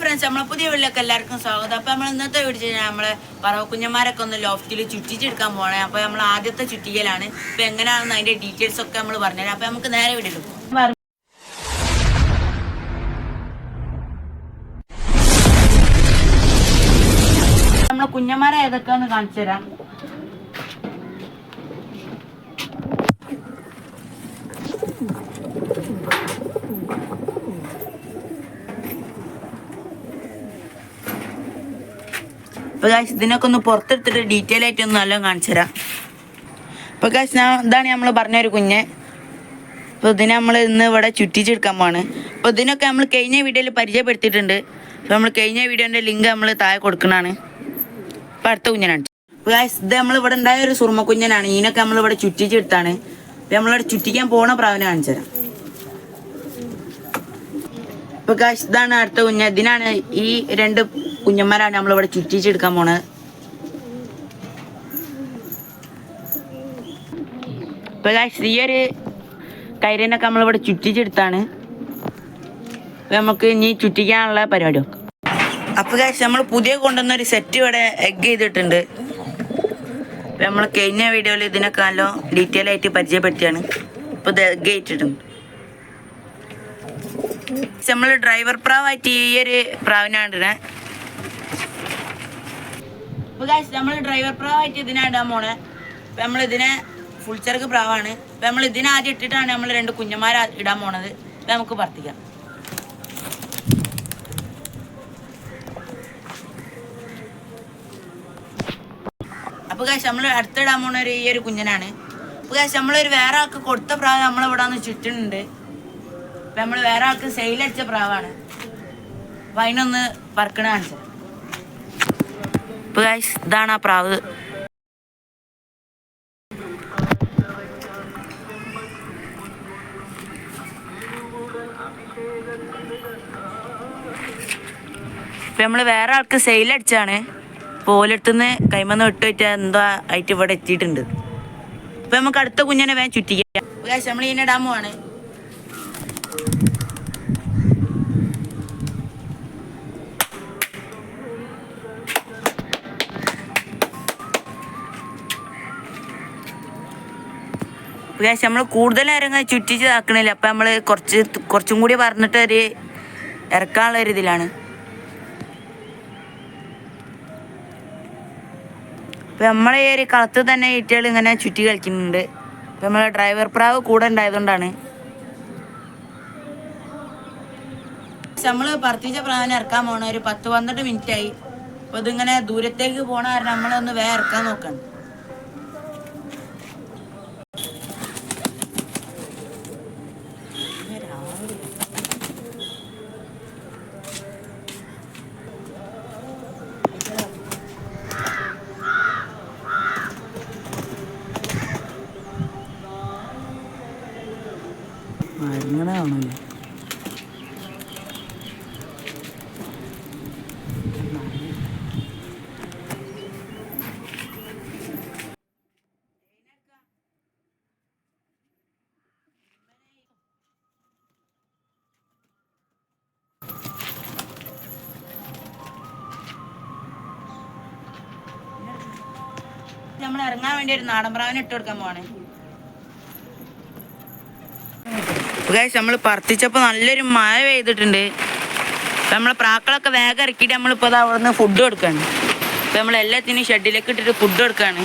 Friends നമ്മളെ പുതിയ വീട്ടിലേക്ക് എല്ലാവർക്കും സ്വാഗതം. അപ്പൊ നമ്മൾ ഇന്നത്തെ വീഡിയോ നമ്മളെ പറവ കുഞ്ഞന്മാരൊക്കെ ഒന്ന് ലോഫ്റ്റിൽ ചുറ്റിച്ചെടുക്കാൻ പോകണേ അപ്പൊ നമ്മൾ ആദ്യത്തെ ചുറ്റിക്കലാണ് അപ്പൊ എങ്ങനെയാണെന്ന് അതിന്റെ ഡീറ്റെയിൽസ് ഒക്കെ നമ്മൾ പറഞ്ഞുതരാം അപ്പൊ നമുക്ക് നേരെ വീഡിയോ എടുക്കും നമ്മളെ കുഞ്ഞന്മാരെ കാണിച്ചു തരാം. അപ്പൊ കാശ് ഇതിനൊക്കെ ഒന്ന് പുറത്തെടുത്തിട്ട് ഡീറ്റെയിൽ ആയിട്ട് ഒന്ന് നല്ലോണം കാണിച്ചു തരാം. അപ്പൊ കാശ് ഞാൻ ഇതാണ് നമ്മൾ പറഞ്ഞ ഒരു കുഞ്ഞ്. അപ്പൊ ഇതിനെ നമ്മൾ ഇന്ന് ഇവിടെ ചുറ്റിച്ചെടുക്കാൻ പോവാണ്. അപ്പൊ ഇതിനൊക്കെ നമ്മൾ കഴിഞ്ഞ വീഡിയോയിൽ പരിചയപ്പെടുത്തിയിട്ടുണ്ട്. അപ്പൊ നമ്മൾ കഴിഞ്ഞ വീഡിയോന്റെ ലിങ്ക് നമ്മൾ താഴെ കൊടുക്കണാണ് അപ്പൊ അടുത്ത കുഞ്ഞനാണ് അപ്പൊ ഗായ്സ് ഇത് നമ്മൾ ഇവിടെ ഉണ്ടായ ഒരു സുറുമ കുഞ്ഞനാണ്. ഇതിനൊക്കെ നമ്മൾ ഇവിടെ ചുറ്റിച്ചെടുത്താണ്. അപ്പൊ നമ്മളിവിടെ ചുറ്റിക്കാൻ പോണ പ്രാവിനെ കാണിച്ചു തരാം. ഗായ്സ് ഇതാണ് അടുത്ത കുഞ്ഞ്. ഇതിനാണ് ഈ രണ്ട് കുഞ്ഞന്മാരാണ് നമ്മളിവിടെ ചുറ്റിച്ചെടുക്കാൻ പോണത് ഇപ്പൊ ഈ ഒരു കൈരനൊക്കെ നമ്മളിവിടെ ചുറ്റിച്ചെടുത്താണ്. നമുക്ക് ഇനി ചുറ്റിക്കാനുള്ള പരിപാടി നോക്കാം അപ്പൊ കാശ് നമ്മൾ പുതിയ കൊണ്ടുവന്ന ഒരു സെറ്റ് ഇവിടെ എഗ് ചെയ്തിട്ടുണ്ട്. നമ്മൾ കഴിഞ്ഞ വീഡിയോയിൽ ഇതിനൊക്കെ നല്ല ഡീറ്റെയിൽ ആയിട്ട് പരിചയപ്പെടുത്തിയാണ്. ഇപ്പൊ എഗ് ചെയ്തിട്ടുണ്ട്. നമ്മൾ ഡ്രൈവർ പ്രാവായിട്ട് ഈ ഒരു പ്രാവിനാണ് ഇടണേ അപ്പൊ ഗായ്സ് നമ്മൾ ഡ്രൈവർ പ്രാവായിട്ട് ഇതിനാ ഇടാൻ പോണേ. അപ്പൊ നമ്മൾ ഇതിനെ ഫുൾ ചെറുക്ക് പ്രാവാണ്. അപ്പൊ നമ്മൾ ഇതിനെ ആദ്യം ഇട്ടിട്ടാണ് നമ്മൾ രണ്ട് കുഞ്ഞന്മാരെ ഇടാൻ പോണത്. അപ്പൊ നമുക്ക് പറത്തിക്കാം. അപ്പൊ ഗായ്സ് നമ്മൾ അടുത്തിടാൻ പോണ ഒരു ഈ ഒരു കുഞ്ഞനാണ്. അപ്പൊ ഗായ്സ് നമ്മളൊരു വേറെ ആൾക്ക് കൊടുത്ത പ്രാവ് നമ്മളിവിടെ നിന്ന് ചുറ്റുന്നുണ്ട്. അപ്പൊ നമ്മൾ വേറെ ആൾക്ക് സെയിൽ അടിച്ച പ്രാവാണ്. അപ്പൊ അതിനൊന്ന് പറക്കണ കാണിച്ചു ഗൈസ് ഇതാണ് ആ പ്രാവ്. ഇപ്പൊ നമ്മൾ വേറെ ആൾക്ക് സെയിൽ അടിച്ചാണ്. പോലെടുത്തുനിന്ന് കൈമന്ന് വിട്ട് വെച്ച എന്തോ ആയിട്ട് ഇവിടെ എത്തിയിട്ടുണ്ട്. ഇപ്പൊ നമുക്ക് അടുത്ത കുഞ്ഞിനെ വേഗം ചുറ്റിക്കാം. നമ്മൾ ഇതിനെ ഇടാൻ പോവാണ്. പക്ഷേ നമ്മൾ കൂടുതൽ നേരം ചുറ്റിച്ച് ഇതാക്കണില്ല അപ്പം നമ്മൾ കുറച്ച് കുറച്ചും കൂടി പറഞ്ഞിട്ട് ഒരു ഇറക്കാനുള്ള ഒരു ഇതിലാണ്. ഇപ്പം നമ്മളെ ഈ ഒരു കളത്ത് തന്നെ ഈറ്റകൾ ഇങ്ങനെ ചുറ്റി കളിക്കുന്നുണ്ട്. ഇപ്പം നമ്മളെ ഡ്രൈവർ പ്രാവ് കൂടെ ഉണ്ടായതുകൊണ്ടാണ്. നമ്മൾ പറത്തിച്ച പ്രാവിനെ ഇറക്കാൻ പോണ ഒരു പത്ത് പന്ത്രണ്ട് മിനിറ്റായി അപ്പോൾ ഇതിങ്ങനെ ദൂരത്തേക്ക് പോണ കാരണം നമ്മളൊന്ന് വേറെ ഇറക്കാൻ നോക്കണം. മരുങ്ങനെ ആണല്ലോ നമ്മൾ ഇറങ്ങാൻ വേണ്ടി ഒരു നാടൻ പ്രാവിനെ ഇട്ട് കൊടുക്കാൻ പോവാണ്. നമ്മൾ പറത്തിച്ചപ്പോൾ നല്ലൊരു മഴ പെയ്തിട്ടുണ്ട്. നമ്മൾ പ്രാക്കളൊക്കെ വേഗം ഇറക്കിയിട്ട് നമ്മളിപ്പോൾ അവിടെ നിന്ന് ഫുഡ് കൊടുക്കുകയാണ് നമ്മൾ എല്ലാത്തിനും ഷെഡിലേക്ക് ഇട്ടിട്ട് ഫുഡ് കൊടുക്കുകയാണ്